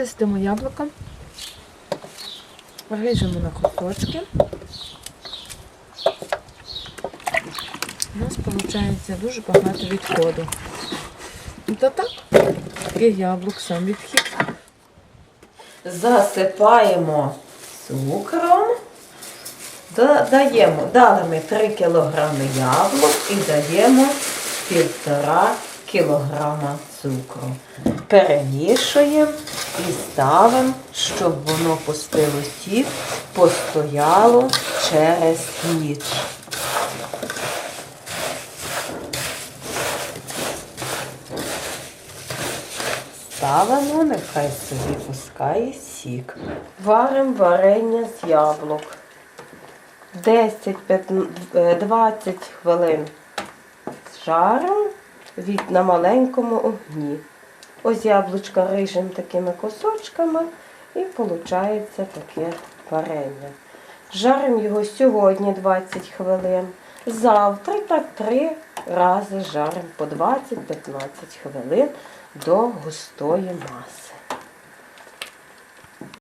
Чистимо яблука. Ріжемо на кусочки. У нас виходить дуже багато відходу. Та так, і яблук сам відхід. Засипаємо цукром. Додаємо, дали ми 3 кг яблук і даємо 1,5 кг цукру. Перемішуємо і ставимо, щоб воно пустило сік, постояло через ніч. Ставимо, нехай собі пускає сік. Варимо варення з яблук. 10-20 хвилин жаримо від, на маленькому огні. Ось яблучка рижем такими кусочками і виходить таке варення. Жаримо його сьогодні 20 хвилин. Завтра так три рази жаримо по 20-15 хвилин до густої маси.